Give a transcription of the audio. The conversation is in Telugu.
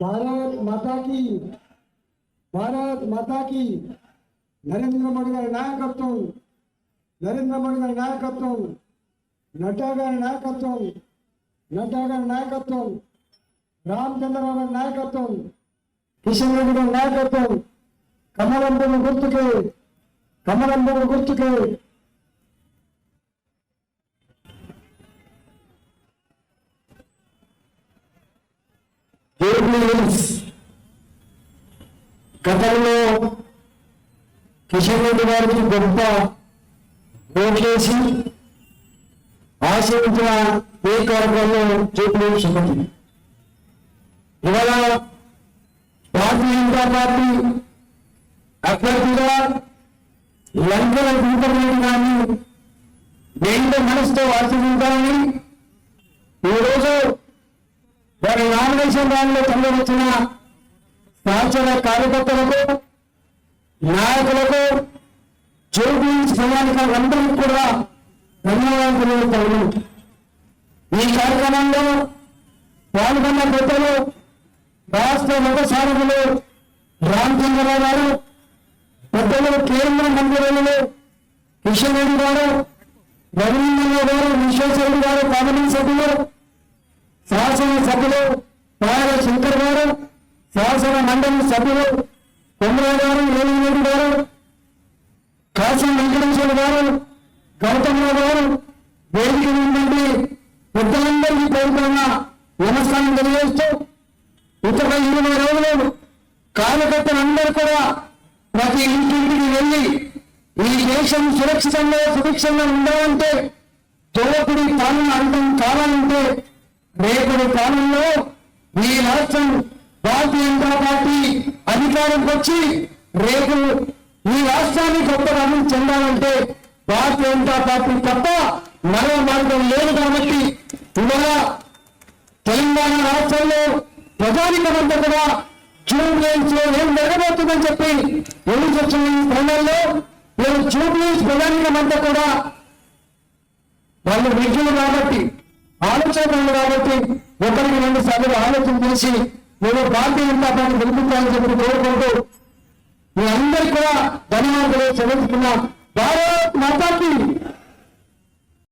భారత్ మాతాకి భారత్ మాతాకి నరేంద్ర మోడీ గారి నాయకత్వం నరేంద్ర మోడీ గారి నాయకత్వం నడ్డా గారి నాయకత్వం నడ్డా గారి నాయకత్వం రామచంద్రరావు గారి నాయకత్వం కిషన్ రెడ్డి గారి నాయకత్వం కమలం గుర్తుకే కమలం గుర్తుకే. జూబ్లీ గతంలో కిషన్ రెడ్డి గారికి గొప్ప ఓట్లేసి ఆశించిన ఏ కార్యక్రమంలో జూబ్లీ హిల్స్ ఇవాళ భారతీయ జనతా పార్టీ అభ్యర్థిగా లంకల దీపరెడ్డి కానీ దేంతో మనసుతో ఆశీర్వదించాలని ఈరోజు మరి నామినేషన్ దానిలో తల్లి వచ్చిన సహచర కార్యకర్తలకు నాయకులకు జోబీ ప్రయాణికులందరికీ కూడా ధన్యవాదాలు తెలియజేస్తాను. ఈ కార్యక్రమంలో పాల్గొన్న పెద్దలు రాష్ట్ర మతసారథులు రామచంద్రరావు గారు పెద్దలు కేంద్ర మంత్రులు కిషన్ రెడ్డి గారు రవీంద్ర గారు విశ్వేశ్వరుడు గారు పార్లమెంట్ సభ్యులు శాసన సభ్యులు పాయల శంకర్ గారు శాసన మండలి సభ్యులు కొమరా గారు ఏలిరెడ్డి గారు కాశీ వెంకటేశ్వర గారు గౌతమ్మ గారు వేదిక నుండి పెద్దలందరికీ పేర్కొన్న నమస్కారం తెలియజేస్తూ ఇతర ఇరవై రోజులు కార్యకర్తలందరూ కూడా ప్రతి ఇంటింటికి వెళ్ళి ఈ దేశం సురక్షితంగా సుభిక్షంగా ఉండాలంటే దోపిడి పాలన అంతం కావాలంటే రేపటి కాలంలో ఈ రాష్ట్రం భారతీయ జనతా పార్టీ అధికారంకి వచ్చి రేపు ఈ రాష్ట్రాన్ని గొప్పగా అభివృద్ధి చెందాలంటే భారతీయ జనతా పార్టీ తప్ప మరో మార్గం లేదు కాబట్టి ఇవాళ తెలంగాణ రాష్ట్రంలో ప్రజానికమంతా కూడా జూబ్లీస్లో ఏం జరగబోతుందని చెప్పి ఎన్ని చూస్తున్న ఈ నేను జూబ్లీస్ ప్రజానికమంతా కూడా వాళ్ళు విజ్ఞులు కాబట్టి ఆలోచనలు కాబట్టి ఒకరికి రెండు సార్లు ఆలోచన చేసి నేను భారతీయ జనతా పార్టీ గెలుపుతానని చెప్పి కోరుకుంటూ మీ అందరికీ కూడా ధన్యవాదాలు చెల్లిస్తున్నా భారత్ మాతాకి